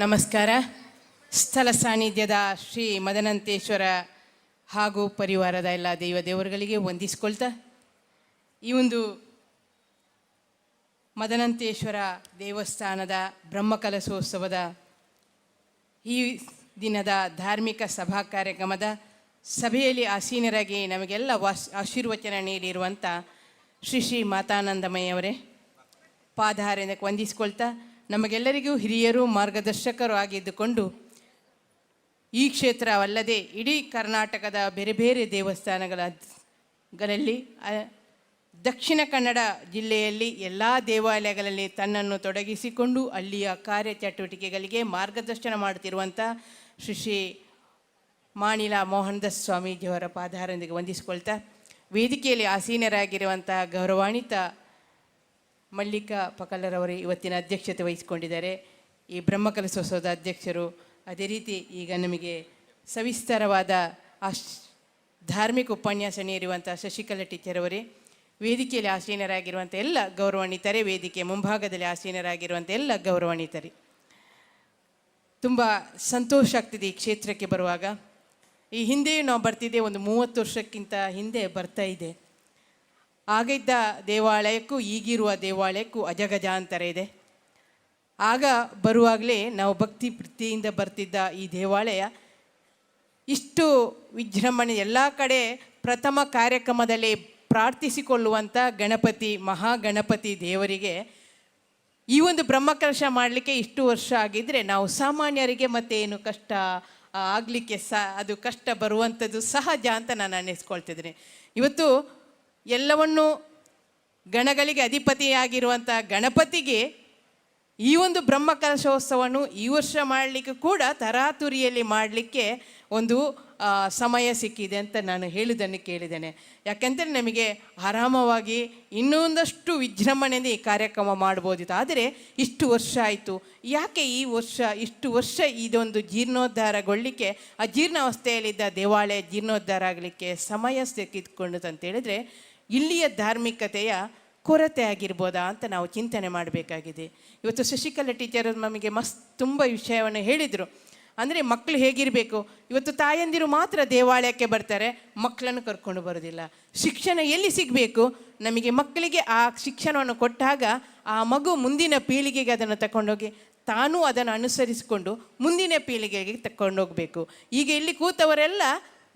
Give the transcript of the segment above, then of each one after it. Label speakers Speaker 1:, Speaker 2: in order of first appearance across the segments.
Speaker 1: ನಮಸ್ಕಾರ. ಸ್ಥಳ ಸಾನ್ನಿಧ್ಯದ ಶ್ರೀ ಮದನಂತೇಶ್ವರ ಹಾಗೂ ಪರಿವಾರದ ಎಲ್ಲ ದೈವ ದೇವರುಗಳಿಗೆ ವಂದಿಸ್ಕೊಳ್ತಾ, ಈ ಒಂದು ಮದನಂತೇಶ್ವರ ದೇವಸ್ಥಾನದ ಬ್ರಹ್ಮಕಲಶೋತ್ಸವದ ಈ ದಿನದ ಧಾರ್ಮಿಕ ಸಭಾ ಕಾರ್ಯಕ್ರಮದ ಸಭೆಯಲ್ಲಿ ಆಸೀನರಾಗಿ ನಮಗೆಲ್ಲ ವಾಸ್, ಆಶೀರ್ವಚನ ನೀಡಿರುವಂಥ ಶ್ರೀ ಶ್ರೀ ಮಾತಾನಂದಮಯ್ಯವರೇ, ಪಾದಹಾರದಿಂದ ವಂದಿಸಿಕೊಳ್ತಾ ನಮಗೆಲ್ಲರಿಗೂ ಹಿರಿಯರು ಮಾರ್ಗದರ್ಶಕರು ಆಗಿದ್ದುಕೊಂಡು ಈ ಕ್ಷೇತ್ರವಲ್ಲದೆ ಇಡೀ ಕರ್ನಾಟಕದ ಬೇರೆ ಬೇರೆ ದೇವಸ್ಥಾನಗಳ ಗಳಲ್ಲಿ ದಕ್ಷಿಣ ಕನ್ನಡ ಜಿಲ್ಲೆಯಲ್ಲಿ ಎಲ್ಲ ದೇವಾಲಯಗಳಲ್ಲಿ ತನ್ನನ್ನು ತೊಡಗಿಸಿಕೊಂಡು ಅಲ್ಲಿಯ ಕಾರ್ಯಚಟುವಟಿಕೆಗಳಿಗೆ ಮಾರ್ಗದರ್ಶನ ಮಾಡುತ್ತಿರುವಂಥ ಶ್ರೀ ಶ್ರೀ ಮಾಣಿಲ ಮೋಹನದಾಸ್ ಸ್ವಾಮೀಜಿಯವರ ಪಾದಾರೊಂದಿಗೆ ವಂದಿಸಿಕೊಳ್ತಾ ವೇದಿಕೆಯಲ್ಲಿ ಆಸೀನರಾಗಿರುವಂಥ ಗೌರವಾನ್ವಿತ ಮಲ್ಲಿಕಾ ಪಕಲ್ಲರವರು ಇವತ್ತಿನ ಅಧ್ಯಕ್ಷತೆ ವಹಿಸಿಕೊಂಡಿದ್ದಾರೆ. ಈ ಬ್ರಹ್ಮಕಲಶೋತ್ಸವದ ಅಧ್ಯಕ್ಷರು, ಅದೇ ರೀತಿ ಈಗ ನಮಗೆ ಸವಿಸ್ತಾರವಾದ ಆಶ್, ಧಾರ್ಮಿಕ ಉಪನ್ಯಾಸ ನೀಡಿರುವಂಥ ಶಶಿಕಲಾ ಟೀಚರ್ ಅವರೇ, ವೇದಿಕೆಯಲ್ಲಿ ಆಸೀನರಾಗಿರುವಂಥ ಎಲ್ಲ ಗೌರವಾನ್ವಿತರೇ ವೇದಿಕೆ ಮುಂಭಾಗದಲ್ಲಿ ಆಸೀನರಾಗಿರುವಂಥ ಎಲ್ಲ ಗೌರವಾನ್ವಿತರೇ. ತುಂಬ ಸಂತೋಷ ಆಗ್ತಿದೆ ಈ ಕ್ಷೇತ್ರಕ್ಕೆ ಬರುವಾಗ. ಈ ಹಿಂದೆಯೂ ನಾವು ಬರ್ತಿದ್ದೆ ಒಂದು ಮೂವತ್ತು ವರ್ಷಕ್ಕಿಂತ ಹಿಂದೆ ಬರ್ತಾ ಇದೆ. ಆಗ ಇದ್ದ ದೇವಾಲಯಕ್ಕೂ ಈಗಿರುವ ದೇವಾಲಯಕ್ಕೂ ಅಜಗಜಾಂತರ ಇದೆ. ಆಗ ಬರುವಾಗಲೇ ನಾವು ಭಕ್ತಿ ಪ್ರೀತಿಯಿಂದ ಬರ್ತಿದ್ದ ಈ ದೇವಾಲಯ ಇಷ್ಟು ವಿಜೃಂಭಣೆ ಎಲ್ಲ ಕಡೆ ಪ್ರಥಮ ಕಾರ್ಯಕ್ರಮದಲ್ಲಿ ಪ್ರಾರ್ಥಿಸಿಕೊಳ್ಳುವಂಥ ಗಣಪತಿ, ಮಹಾಗಣಪತಿ ದೇವರಿಗೆ ಈ ಒಂದು ಬ್ರಹ್ಮಕಲಶ ಮಾಡಲಿಕ್ಕೆ ಇಷ್ಟು ವರ್ಷ ಆಗಿದ್ದರೆ ನಾವು ಸಾಮಾನ್ಯರಿಗೆ ಮತ್ತೆ ಏನು ಕಷ್ಟ ಆಗಲಿಕ್ಕೆ ಸ ಅದು ಕಷ್ಟ ಬರುವಂಥದ್ದು ಸಹಜ ಅಂತ ನಾನು ಅನ್ನಿಸ್ಕೊಳ್ತಿದ್ದೀನಿ. ಇವತ್ತು ಎಲ್ಲವನ್ನು ಗಣಗಳಿಗೆ ಅಧಿಪತಿಯಾಗಿರುವಂಥ ಗಣಪತಿಗೆ ಈ ಒಂದು ಬ್ರಹ್ಮಕಲಶೋತ್ಸವವನ್ನು ಈ ವರ್ಷ ಮಾಡಲಿಕ್ಕೆ ಕೂಡ ತರಾತುರಿಯಲ್ಲಿ ಮಾಡಲಿಕ್ಕೆ ಒಂದು ಸಮಯ ಸಿಕ್ಕಿದೆ ಅಂತ ನಾನು ಹೇಳುವುದನ್ನು ಕೇಳಿದ್ದೇನೆ. ಯಾಕೆಂದರೆ ನಮಗೆ ಆರಾಮವಾಗಿ ಇನ್ನೊಂದಷ್ಟು ವಿಜೃಂಭಣೆಯಿಂದ ಈ ಕಾರ್ಯಕ್ರಮ ಮಾಡ್ಬೋದಿತ್ತು. ಆದರೆ ಇಷ್ಟು ವರ್ಷ ಆಯಿತು. ಯಾಕೆ ಈ ವರ್ಷ, ಇಷ್ಟು ವರ್ಷ ಇದೊಂದು ಜೀರ್ಣೋದ್ಧಾರಗೊಳ್ಳಿಕ್ಕೆ, ಆ ಜೀರ್ಣಾವಸ್ಥೆಯಲ್ಲಿದ್ದ ದೇವಾಲಯ ಜೀರ್ಣೋದ್ಧಾರ ಆಗಲಿಕ್ಕೆ ಸಮಯ ಸಿಕ್ಕಿದ್ಕೊಂಡು ಅಂತ ಹೇಳಿದ್ರೆ ಇಲ್ಲಿಯ ಧಾರ್ಮಿಕತೆಯ ಕೊರತೆ ಆಗಿರ್ಬೋದಾ ಅಂತ ನಾವು ಚಿಂತನೆ ಮಾಡಬೇಕಾಗಿದೆ. ಇವತ್ತು ಶಶಿಕಲಾ ಟೀಚರ್ ನಮಗೆ ಮಸ್ ತುಂಬ ವಿಷಯವನ್ನು ಹೇಳಿದರು. ಅಂದರೆ ಮಕ್ಕಳು ಹೇಗಿರಬೇಕು? ಇವತ್ತು ತಾಯಂದಿರು ಮಾತ್ರ ದೇವಾಲಯಕ್ಕೆ ಬರ್ತಾರೆ, ಮಕ್ಕಳನ್ನು ಕರ್ಕೊಂಡು ಬರೋದಿಲ್ಲ. ಶಿಕ್ಷಣ ಎಲ್ಲಿ ಸಿಗಬೇಕು? ನಮಗೆ ಮಕ್ಕಳಿಗೆ ಆ ಶಿಕ್ಷಣವನ್ನು ಕೊಟ್ಟಾಗ ಆ ಮಗು ಮುಂದಿನ ಪೀಳಿಗೆಗೆ ಅದನ್ನು ತಗೊಂಡೋಗಿ ತಾನೂ ಅದನ್ನು ಅನುಸರಿಸಿಕೊಂಡು ಮುಂದಿನ ಪೀಳಿಗೆಗೆ ತಗೊಂಡೋಗ್ಬೇಕು ಈಗ ಇಲ್ಲಿ ಕೂತವರೆಲ್ಲ,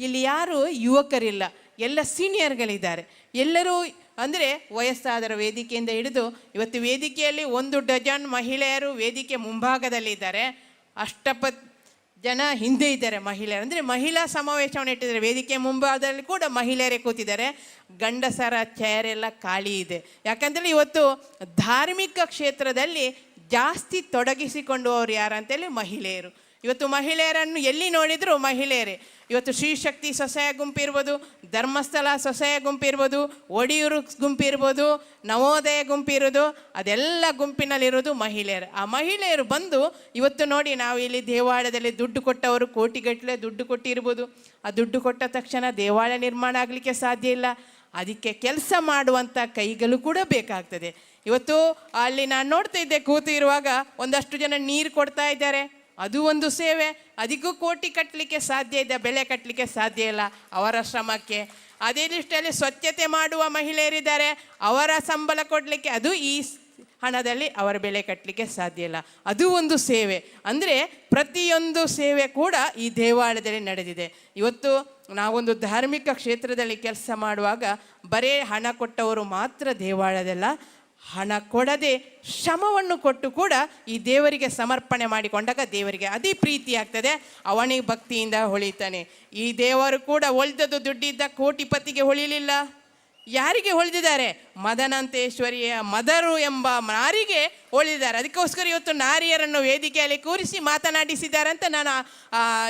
Speaker 1: ಇಲ್ಲಿ ಯಾರು ಯುವಕರಿಲ್ಲ. ಎಲ್ಲ ಸೀನಿಯರ್ಗಳಿದ್ದಾರೆ ಎಲ್ಲರೂ ಅಂದರೆ ವಯಸ್ಸಾದರ ವೇದಿಕೆಯಿಂದ ಹಿಡಿದು ಇವತ್ತು ವೇದಿಕೆಯಲ್ಲಿ ಒಂದು ಡಜನ್ ಮಹಿಳೆಯರು ವೇದಿಕೆ ಮುಂಭಾಗದಲ್ಲಿದ್ದಾರೆ. ಅಷ್ಟಪತ್ ಜನ ಹಿಂದೆ ಇದ್ದಾರೆ ಮಹಿಳೆಯರು. ಅಂದರೆ ಮಹಿಳಾ ಸಮಾವೇಶವನ್ನು ಇಟ್ಟಿದ್ದಾರೆ. ವೇದಿಕೆ ಮುಂಭಾಗದಲ್ಲಿ ಕೂಡ ಮಹಿಳೆಯರೇ ಕೂತಿದ್ದಾರೆ. ಗಂಡಸರ ಚೇರ್ ಎಲ್ಲ ಖಾಲಿ ಇದೆ. ಯಾಕಂದರೆ ಇವತ್ತು ಧಾರ್ಮಿಕ ಕ್ಷೇತ್ರದಲ್ಲಿ ಜಾಸ್ತಿ ತೊಡಗಿಸಿಕೊಂಡು ಅವರು ಯಾರಂತೇಳಿ ಮಹಿಳೆಯರು. ಇವತ್ತು ಮಹಿಳೆಯರನ್ನು ಎಲ್ಲಿ ನೋಡಿದರೂ ಮಹಿಳೆಯರೇ. ಇವತ್ತು ಶ್ರೀಶಕ್ತಿ ಸೊಸೆಯ ಗುಂಪಿರ್ಬೋದು, ಧರ್ಮಸ್ಥಳ ಸೊಸೆಯ ಗುಂಪಿರ್ಬೋದು, ಒಡಿಯೂರು ಗುಂಪಿರ್ಬೋದು, ನವೋದಯ ಗುಂಪಿರೋದು, ಅದೆಲ್ಲ ಗುಂಪಿನಲ್ಲಿರೋದು ಮಹಿಳೆಯರು. ಆ ಮಹಿಳೆಯರು ಬಂದು ಇವತ್ತು ನೋಡಿ ನಾವು ಇಲ್ಲಿ ದೇವಾಲಯದಲ್ಲಿ ದುಡ್ಡು ಕೊಟ್ಟವರು ಕೋಟಿಗಟ್ಟಲೆ ದುಡ್ಡು ಕೊಟ್ಟಿರ್ಬೋದು. ಆ ದುಡ್ಡು ಕೊಟ್ಟ ತಕ್ಷಣ ದೇವಾಲಯ ನಿರ್ಮಾಣ ಆಗಲಿಕ್ಕೆ ಸಾಧ್ಯ ಇಲ್ಲ. ಅದಕ್ಕೆ ಕೆಲಸ ಮಾಡುವಂಥ ಕೈಗಳು ಕೂಡ ಬೇಕಾಗ್ತದೆ. ಇವತ್ತು ಅಲ್ಲಿ ನಾನು ನೋಡ್ತಾ ಇದ್ದೆ, ಕೂತು ಇರುವಾಗ ಒಂದಷ್ಟು ಜನ ನೀರು ಕೊಡ್ತಾ ಇದ್ದಾರೆ. ಅದು ಒಂದು ಸೇವೆ. ಅದಕ್ಕೂ ಕೋಟಿ ಕಟ್ಟಲಿಕ್ಕೆ ಸಾಧ್ಯ ಇದೆ, ಬೆಲೆ ಕಟ್ಟಲಿಕ್ಕೆ ಸಾಧ್ಯ ಇಲ್ಲ ಅವರ ಶ್ರಮಕ್ಕೆ. ಅದೇ ಲಿಸ್ಟಲ್ಲಿ ಸ್ವಚ್ಛತೆ ಮಾಡುವ ಮಹಿಳೆಯರಿದ್ದಾರೆ, ಅವರ ಸಂಬಳ ಕೊಡಲಿಕ್ಕೆ ಅದು ಈ ಹಣದಲ್ಲಿ ಅವರ ಬೆಲೆ ಕಟ್ಟಲಿಕ್ಕೆ ಸಾಧ್ಯ ಇಲ್ಲ. ಅದು ಒಂದು ಸೇವೆ. ಅಂದರೆ ಪ್ರತಿಯೊಂದು ಸೇವೆ ಕೂಡ ಈ ದೇವಾಲಯದಲ್ಲಿ ನಡೆದಿದೆ. ಇವತ್ತು ನಾವೊಂದು ಧಾರ್ಮಿಕ ಕ್ಷೇತ್ರದಲ್ಲಿ ಕೆಲಸ ಮಾಡುವಾಗ ಬರೇ ಹಣ ಕೊಟ್ಟವರು ಮಾತ್ರ ದೇವಾಲಯದಲ್ಲ ಹಣ ಕೊಡದೆ ಶ್ರಮವನ್ನು ಕೊಟ್ಟು ಕೂಡ ಈ ದೇವರಿಗೆ ಸಮರ್ಪಣೆ ಮಾಡಿಕೊಂಡಾಗ ದೇವರಿಗೆ ಅದೇ ಪ್ರೀತಿ ಆಗ್ತದೆ. ಅವನಿಗೆ ಭಕ್ತಿಯಿಂದ ಹೊಳಿತಾನೆ. ಈ ದೇವರು ಕೂಡ ಒಳ್ದದ್ದು ದುಡ್ಡಿದ್ದ ಕೋಟಿಪತಿಗೆ ಹೊಳಿಲಿಲ್ಲ. ಯಾರಿಗೆ ಹೊಳೆದಿದ್ದಾರೆ ಮದನಂತೇಶ್ವರಿಯ ಮದರು ಎಂಬ ನಾರಿಗೆ ಹೊಳೆದಿದ್ದಾರೆ ಅದಕ್ಕೋಸ್ಕರ ಇವತ್ತು ನಾರಿಯರನ್ನು ವೇದಿಕೆಯಲ್ಲಿ ಕೂರಿಸಿ ಮಾತನಾಡಿಸಿದ್ದಾರೆ ಅಂತ ನಾನು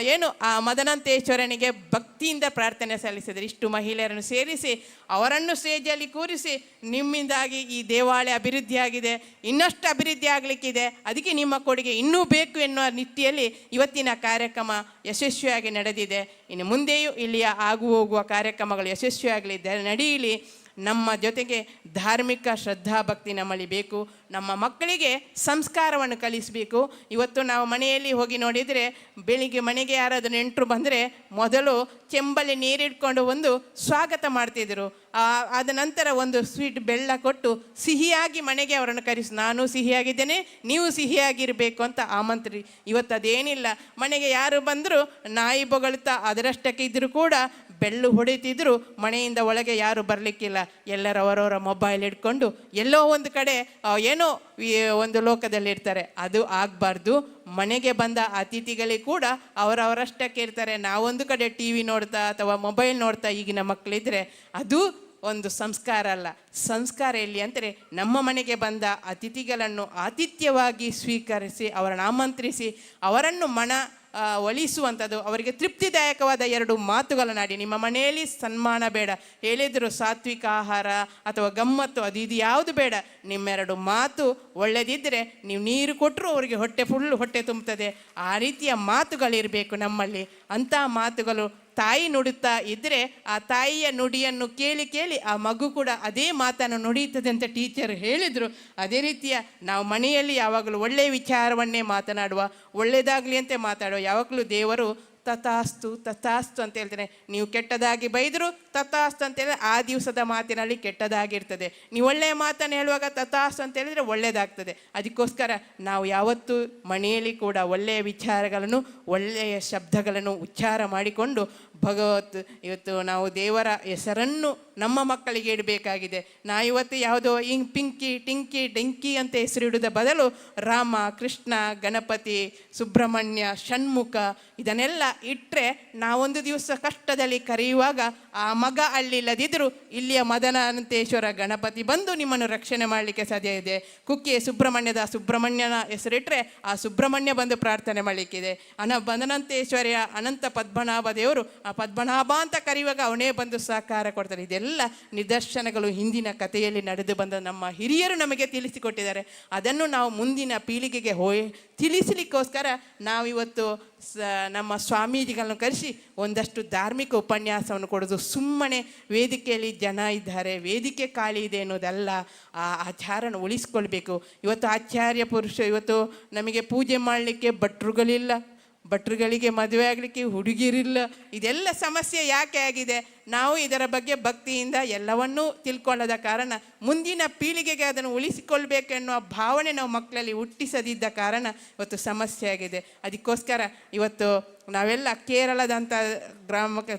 Speaker 1: ಏನು, ಆ, ಮದನಂತೇಶ್ವರನಿಗೆ ಭಕ್ತಿಯಿಂದ ಪ್ರಾರ್ಥನೆ ಸಲ್ಲಿಸಿದರೆ. ಇಷ್ಟು ಮಹಿಳೆಯರನ್ನು ಸೇರಿಸಿ, ಅವರನ್ನು ಸ್ಟೇಜಲ್ಲಿ ಕೂರಿಸಿ, ನಿಮ್ಮಿಂದಾಗಿ ಈ ದೇವಾಲಯ ಅಭಿವೃದ್ಧಿಯಾಗಿದೆ ಇನ್ನಷ್ಟು ಅಭಿವೃದ್ಧಿ ಆಗಲಿಕ್ಕಿದೆ, ಅದಕ್ಕೆ ನಿಮ್ಮ ಕೊಡುಗೆ ಇನ್ನೂ ಬೇಕು ಎನ್ನುವ ನಿಟ್ಟಿಯಲ್ಲಿ ಇವತ್ತಿನ ಕಾರ್ಯಕ್ರಮ ಯಶಸ್ವಿಯಾಗಿ ನಡೆದಿದೆ. ಇನ್ನು ಮುಂದೆಯೂ ಇಲ್ಲಿಯ ಆಗು ಹೋಗುವ ಕಾರ್ಯಕ್ರಮಗಳು ಯಶಸ್ವಿಯಾಗಲಿದ್ದರೆ ನಡೆಯಲಿ. ನಮ್ಮ ಜೊತೆಗೆ ಧಾರ್ಮಿಕ ಶ್ರದ್ಧಾಭಕ್ತಿ ನಮ್ಮಲ್ಲಿ ಬೇಕು. ನಮ್ಮ ಮಕ್ಕಳಿಗೆ ಸಂಸ್ಕಾರವನ್ನು ಕಲಿಸಬೇಕು. ಇವತ್ತು ನಾವು ಮನೆಯಲ್ಲಿ ಹೋಗಿ ನೋಡಿದರೆ, ಬೆಳಿಗ್ಗೆ ಮನೆಗೆ ಯಾರಾದರೂ ನೆಂಟರು ಬಂದರೆ ಮೊದಲು ಚೆಂಬಲ್ಲಿ ನೀರಿಟ್ಕೊಂಡು ಒಂದು ಸ್ವಾಗತ ಮಾಡ್ತಿದ್ರು. ಆದ ನಂತರ ಒಂದು ಸ್ವೀಟ್ ಬೆಲ್ಲ ಕೊಟ್ಟು ಸಿಹಿಯಾಗಿ ಮನೆಗೆ ಅವರನ್ನು ಕರೆಸಿ, ನಾನು ಸಿಹಿಯಾಗಿದ್ದೇನೆ, ನೀವು ಸಿಹಿಯಾಗಿರಬೇಕು ಅಂತ ಆಮಂತ್ರಿ. ಇವತ್ತು ಅದೇನಿಲ್ಲ. ಮನೆಗೆ ಯಾರು ಬಂದರೂ ನಾಯಿ ಬೊಗಳ್ತಾ ಅದರಷ್ಟಕ್ಕೆ ಇದ್ದರೂ ಕೂಡ ಬೆಳ್ಳು ಹೊಡಿತಿದ್ರು ಮನೆಯಿಂದ ಒಳಗೆ ಯಾರು ಬರಲಿಕ್ಕಿಲ್ಲ. ಎಲ್ಲರೂ ಅವರವರ ಮೊಬೈಲ್ ಇಟ್ಕೊಂಡು ಎಲ್ಲೋ ಒಂದು ಕಡೆ ಏನೋ ಒಂದು ಲೋಕದಲ್ಲಿ ಇರ್ತಾರೆ ಅದು ಆಗಬಾರ್ದು. ಮನೆಗೆ ಬಂದ ಅತಿಥಿಗಳಿಗೆ ಕೂಡ ಅವರವರಷ್ಟಕ್ಕೆ ಇರ್ತಾರೆ. ನಾವೊಂದು ಕಡೆ ಟಿ ವಿ ನೋಡ್ತಾ ಅಥವಾ ಮೊಬೈಲ್ ನೋಡ್ತಾ ಈಗಿನ ಮಕ್ಕಳಿದ್ರೆ ಅದು ಒಂದು ಸಂಸ್ಕಾರ ಅಲ್ಲ. ಸಂಸ್ಕಾರ ಎಲ್ಲಿ ಅಂದರೆ ನಮ್ಮ ಮನೆಗೆ ಬಂದ ಅತಿಥಿಗಳನ್ನು ಆತಿಥ್ಯವಾಗಿ ಸ್ವೀಕರಿಸಿ, ಅವರನ್ನು ಆಮಂತ್ರಿಸಿ, ಅವರನ್ನು ಮನ ಒಲಿಸುವಂಥದ್ದು. ಅವರಿಗೆ ತೃಪ್ತಿದಾಯಕವಾದ ಎರಡು ಮಾತುಗಳನ್ನಾಡಿ. ನಿಮ್ಮ ಮನೆಯಲ್ಲಿ ಸನ್ಮಾನ ಬೇಡ. ಹೇಳಿದ್ರು ಸಾತ್ವಿಕ ಆಹಾರ ಅಥವಾ ಗಮ್ಮತ್ತು, ಅದು ಇದು ಯಾವುದು ಬೇಡ. ನಿಮ್ಮೆರಡು ಮಾತು ಒಳ್ಳೆದಿದ್ದರೆ ನೀವು ನೀರು ಕೊಟ್ಟರು ಅವರಿಗೆ ಹೊಟ್ಟೆ ಫುಲ್ ಹೊಟ್ಟೆ ತುಂಬುತ್ತದೆ. ಆ ರೀತಿಯ ಮಾತುಗಳಿರಬೇಕು ನಮ್ಮಲ್ಲಿ. ಅಂಥ ಮಾತುಗಳು ತಾಯಿ ನುಡುತ್ತಾ ಇದ್ದರೆ ಆ ತಾಯಿಯ ನುಡಿಯನ್ನು ಕೇಳಿ ಕೇಳಿ ಆ ಮಗು ಕೂಡ ಅದೇ ಮಾತನ್ನು ನುಡಿಯುತ್ತದೆ ಅಂತ ಟೀಚರ್ ಹೇಳಿದರು. ಅದೇ ರೀತಿಯ ನಾವು ಮನೆಯಲ್ಲಿ ಯಾವಾಗಲೂ ಒಳ್ಳೆಯ ವಿಚಾರವನ್ನೇ ಮಾತನಾಡುವ ಒಳ್ಳೆಯದಾಗಲಿ ಅಂತ ಮಾತಾಡುವ ಯಾವಾಗಲೂ ದೇವರು ತಥಾಸ್ತು ತಥಾಸ್ತು ಅಂತ ಹೇಳ್ತಾರೆ ನೀವು ಕೆಟ್ಟದಾಗಿ ಬೈದರು ತಥಾಸ್ತು ಅಂತ ಹೇಳಿದ್ರೆ ಆ ದಿವಸದ ಮಾತಿನಲ್ಲಿ ಕೆಟ್ಟದಾಗಿರ್ತದೆ. ನೀವು ಒಳ್ಳೆಯ ಮಾತನ್ನು ಹೇಳುವಾಗ ತಥಾಸ್ತು ಅಂತ ಹೇಳಿದರೆ ಒಳ್ಳೆಯದಾಗ್ತದೆ ಅದಕ್ಕೋಸ್ಕರ ನಾವು ಯಾವತ್ತೂ ಮನೆಯಲ್ಲಿ ಕೂಡ ಒಳ್ಳೆಯ ವಿಚಾರಗಳನ್ನು, ಒಳ್ಳೆಯ ಶಬ್ದಗಳನ್ನು ಉಚ್ಚಾರ ಮಾಡಿಕೊಂಡು ಭಗವತ್ ಇವತ್ತು ನಾವು ದೇವರ ಹೆಸರನ್ನು ನಮ್ಮ ಮಕ್ಕಳಿಗೆ ಇಡಬೇಕಾಗಿದೆ. ನಾ ಇವತ್ತು ಯಾವುದೋ ಇಂಗ್ ಪಿಂಕಿ, ಟಿಂಕಿ, ಡೆಂಕಿ ಅಂತ ಹೆಸರಿಡುವುದ ಬದಲು ರಾಮ, ಕೃಷ್ಣ, ಗಣಪತಿ, ಸುಬ್ರಹ್ಮಣ್ಯ, ಷಣ್ಮುಖ ಇದನ್ನೆಲ್ಲ ಇಟ್ಟರೆ ನಾವೊಂದು ದಿವಸ ಕಷ್ಟದಲ್ಲಿ ಕರೆಯುವಾಗ ಆ ಮಗ ಅಲ್ಲಿಲ್ಲದಿದ್ದರೂ ಇಲ್ಲಿಯ ಮದನಂತೇಶ್ವರ ಗಣಪತಿ ಬಂದು ನಿಮ್ಮನ್ನು ರಕ್ಷಣೆ ಮಾಡಲಿಕ್ಕೆ ಸಾಧ್ಯ ಇದೆ. ಕುಕ್ಕೆ ಸುಬ್ರಹ್ಮಣ್ಯದ ಸುಬ್ರಹ್ಮಣ್ಯನ ಹೆಸರಿಟ್ಟರೆ ಆ ಸುಬ್ರಹ್ಮಣ್ಯ ಬಂದು ಪ್ರಾರ್ಥನೆ ಮಾಡಲಿಕ್ಕಿದೆ. ಅನ ಮದನಂತೇಶ್ವರಿಯ ಅನಂತ ಪದ್ಮನಾಭ ದೇವರು ಆ ಪದ್ಮನಾಭ ಅಂತ ಕರೆಯುವಾಗ ಅವನೇ ಬಂದು ಸಹಕಾರ ಕೊಡ್ತಾರೆ. ಇದೆಲ್ಲ ನಿದರ್ಶನಗಳು ಹಿಂದಿನ ಕಥೆಯಲ್ಲಿ ನಡೆದು ಬಂದ ನಮ್ಮ ಹಿರಿಯರು ನಮಗೆ ತಿಳಿಸಿಕೊಟ್ಟಿದ್ದಾರೆ. ಅದನ್ನು ನಾವು ಮುಂದಿನ ಪೀಳಿಗೆಗೆ ಹೋಯ್, ತಿಳಿಸಲಿಕ್ಕೋಸ್ಕರ ನಾವಿವತ್ತು ಸ, ನಮ್ಮ ಸ್ವಾಮೀಜಿಗಳನ್ನು ಕರೆಸಿ ಒಂದಷ್ಟು ಧಾರ್ಮಿಕ ಉಪನ್ಯಾಸವನ್ನು ಕೊಡೋದು. ಸುಮ್ಮನೆ ವೇದಿಕೆಯಲ್ಲಿ ಜನ ಇದ್ದಾರೆ, ವೇದಿಕೆ ಖಾಲಿ ಇದೆ ಅನ್ನೋದಲ್ಲ ಆ ಆಚಾರನ ಉಳಿಸ್ಕೊಳ್ಬೇಕು. ಇವತ್ತು ಆಚಾರ್ಯ ಪುರುಷ, ಇವತ್ತು ನಮಗೆ ಪೂಜೆ ಮಾಡಲಿಕ್ಕೆ ಭಟ್ರುಗಳಿಲ್ಲ. ಭಟ್ರುಗಳಿಗೆ ಮದುವೆ ಆಗಲಿಕ್ಕೆ ಹುಡುಗಿರಿಲ್ಲ. ಇದೆಲ್ಲ ಸಮಸ್ಯೆ ಯಾಕೆ ಆಗಿದೆ? ನಾವು ಇದರ ಬಗ್ಗೆ ಭಕ್ತಿಯಿಂದ ಎಲ್ಲವನ್ನೂ ತಿಳ್ಕೊಳ್ಳದ ಕಾರಣ, ಮುಂದಿನ ಪೀಳಿಗೆಗೆ ಅದನ್ನು ಉಳಿಸಿಕೊಳ್ಬೇಕೆನ್ನುವ ಭಾವನೆ ನಾವು ಮಕ್ಕಳಲ್ಲಿ ಹುಟ್ಟಿಸದಿದ್ದ ಕಾರಣ ಇವತ್ತು ಸಮಸ್ಯೆ ಆಗಿದೆ. ಅದಕ್ಕೋಸ್ಕರ ಇವತ್ತು ನಾವೆಲ್ಲ ಕೇರಳದಂಥ ಗ್ರಾಮಕ್ಕೆ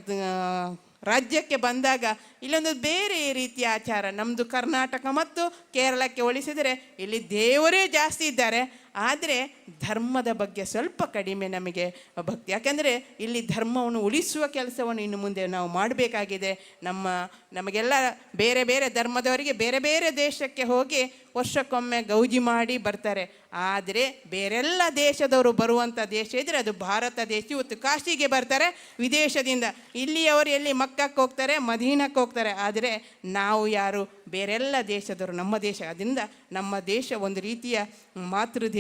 Speaker 1: ರಾಜ್ಯಕ್ಕೆ ಬಂದಾಗ ಇಲ್ಲೊಂದು ಬೇರೆ ರೀತಿಯ ಆಚಾರ ನಮ್ಮದು ಕರ್ನಾಟಕ ಮತ್ತು ಕೇರಳಕ್ಕೆ ಹೋಲಿಸಿದರೆ ಇಲ್ಲಿ ದೇವರೇ ಜಾಸ್ತಿ ಇದ್ದಾರೆ. ಆದರೆ ಧರ್ಮದ ಬಗ್ಗೆ ಸ್ವಲ್ಪ ಕಡಿಮೆ ನಮಗೆ ಭಕ್ತಿ. ಯಾಕೆಂದರೆ ಇಲ್ಲಿ ಧರ್ಮವನ್ನು ಉಳಿಸುವ ಕೆಲಸವನ್ನು ಇನ್ನು ಮುಂದೆ ನಾವು ಮಾಡಬೇಕಾಗಿದೆ. ನಮ್ಮ, ನಮಗೆಲ್ಲ ಬೇರೆ ಬೇರೆ ಧರ್ಮದವರಿಗೆ ಬೇರೆ ಬೇರೆ ದೇಶಕ್ಕೆ ಹೋಗಿ ವರ್ಷಕ್ಕೊಮ್ಮೆ ಗೌಜಿ ಮಾಡಿ ಬರ್ತಾರೆ. ಆದರೆ ಬೇರೆಲ್ಲ ದೇಶದವರು ಬರುವಂಥ ದೇಶ ಇದ್ದರೆ ಅದು ಭಾರತ ದೇಶ. ಇವತ್ತು ಕಾಶಿಗೆ ಬರ್ತಾರೆ, ವಿದೇಶದಿಂದ. ಇಲ್ಲಿಯವರು ಎಲ್ಲಿ ಮಕ್ಕಕ್ಕೆ ಹೋಗ್ತಾರೆ, ಮದೀನಕ್ಕೆ ಹೋಗ್ತಾರೆ. ಆದರೆ ನಾವು ಯಾರು? ಬೇರೆಲ್ಲ ದೇಶದವರು, ನಮ್ಮ ದೇಶ. ಅದರಿಂದ ನಮ್ಮ ದೇಶ ಒಂದು ರೀತಿಯ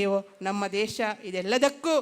Speaker 1: ಮಾತೃದೇವೋ ನಮ್ಮ ದೇಶ ಇದೆಲ್ಲದಕ್ಕೂ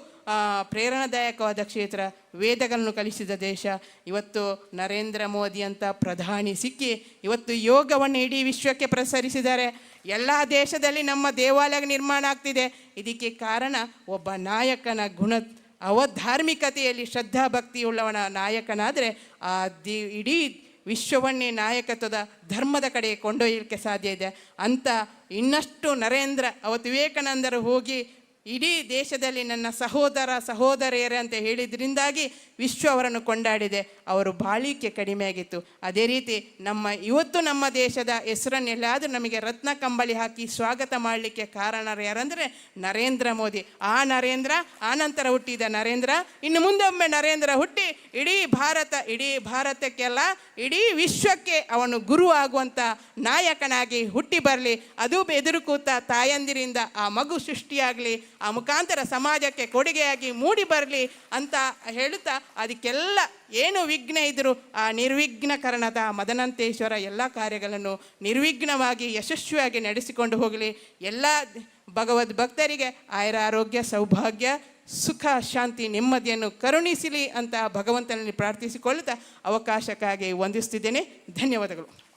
Speaker 1: ಪ್ರೇರಣಾದಾಯಕವಾದ ಕ್ಷೇತ್ರ, ವೇದಗಳನ್ನು ಕಲಿಸಿದ ದೇಶ. ಇವತ್ತು ನರೇಂದ್ರ ಮೋದಿ ಅಂತ ಪ್ರಧಾನಿ ಸಿಕ್ಕಿ, ಇವತ್ತು ಯೋಗವನ್ನು ಇಡೀ ವಿಶ್ವಕ್ಕೆ ಪ್ರಸರಿಸಿದ್ದಾರೆ. ಎಲ್ಲ ದೇಶದಲ್ಲಿ ನಮ್ಮ ದೇವಾಲಯ ನಿರ್ಮಾಣ ಆಗ್ತಿದೆ. ಇದಕ್ಕೆ ಕಾರಣ ಒಬ್ಬ ನಾಯಕನ ಗುಣ, ಅವಧಾರ್ಮಿಕತೆಯಲ್ಲಿ ಶ್ರದ್ಧಾ ಭಕ್ತಿಯುಳ್ಳವನ ನಾಯಕನಾದರೆ, ಆ ದಿ, ಇಡೀ ವಿಶ್ವವನ್ನೇ ನಾಯಕತ್ವದ ಧರ್ಮದ ಕಡೆ ಕೊಂಡೊಯ್ಯಲಿಕ್ಕೆ ಸಾಧ್ಯ ಇದೆ. ಅಂತ ಇನ್ನಷ್ಟು ನರೇಂದ್ರ ಅವತ್ತು ವಿವೇಕಾನಂದರು ಹೋಗಿ ಇಡೀ ದೇಶದಲ್ಲಿ ನನ್ನ ಸಹೋದರ ಸಹೋದರಿಯರೇ ಅಂತ ಹೇಳಿದ್ರಿಂದಾಗಿ ವಿಶ್ವ ಅವರನ್ನು ಕೊಂಡಾಡಿದೆ. ಅವರು ಬಾಳಿಕೆ ಕಡಿಮೆ ಆಗಿತ್ತು ಅದೇ ರೀತಿ ನಮ್ಮ ಇವತ್ತು ನಮ್ಮ ದೇಶದ ಹೆಸರನ್ನೆಲ್ಲಾದರೂ ನಮಗೆ ರತ್ನ ಕಂಬಳಿ ಹಾಕಿ ಸ್ವಾಗತ ಮಾಡಲಿಕ್ಕೆ ಕಾರಣರು ಯಾರಂದರೆ ನರೇಂದ್ರ ಮೋದಿ. ಆ ನರೇಂದ್ರ ಆನಂತರ ನಂತರ ಹುಟ್ಟಿದ ನರೇಂದ್ರ, ಇನ್ನು ಮುಂದೊಮ್ಮೆ ನರೇಂದ್ರ ಹುಟ್ಟಿ ಇಡೀ ಭಾರತ, ಇಡೀ ಭಾರತಕ್ಕೆಲ್ಲ, ಇಡೀ ವಿಶ್ವಕ್ಕೆ ಅವನು ಗುರು ಆಗುವಂಥ ನಾಯಕನಾಗಿ ಹುಟ್ಟಿ ಬರಲಿ. ಅದು ಎದುರು ಕೂತ ತಾಯಂದಿರಿಂದ ಆ ಮಗು ಸೃಷ್ಟಿಯಾಗಲಿ ಆ ಮುಖಾಂತರ ಸಮಾಜಕ್ಕೆ ಕೊಡುಗೆಯಾಗಿ ಮೂಡಿ ಬರಲಿ ಅಂತ ಹೇಳುತ್ತಾ ಅದಕ್ಕೆಲ್ಲ ಏನು ವಿಘ್ನ ಇದ್ದರೂ ಆ ನಿರ್ವಿಘ್ನಕರಣದ ಮದನಂತೇಶ್ವರ ಎಲ್ಲ ಕಾರ್ಯಗಳನ್ನು ನಿರ್ವಿಘ್ನವಾಗಿ ಯಶಸ್ವಿಯಾಗಿ ನಡೆಸಿಕೊಂಡು ಹೋಗಲಿ. ಎಲ್ಲ ಭಗವದ್ ಭಕ್ತರಿಗೆ ಆಯರ ಆರೋಗ್ಯ ಸೌಭಾಗ್ಯ, ಸುಖ, ಶಾಂತಿ, ನೆಮ್ಮದಿಯನ್ನು ಕರುಣಿಸಲಿ ಅಂತ ಭಗವಂತನಲ್ಲಿ ಪ್ರಾರ್ಥಿಸಿಕೊಳ್ಳುತ್ತಾ ಅವಕಾಶಕ್ಕಾಗಿ ವಂದಿಸ್ತಿದ್ದೇನೆ. ಧನ್ಯವಾದಗಳು.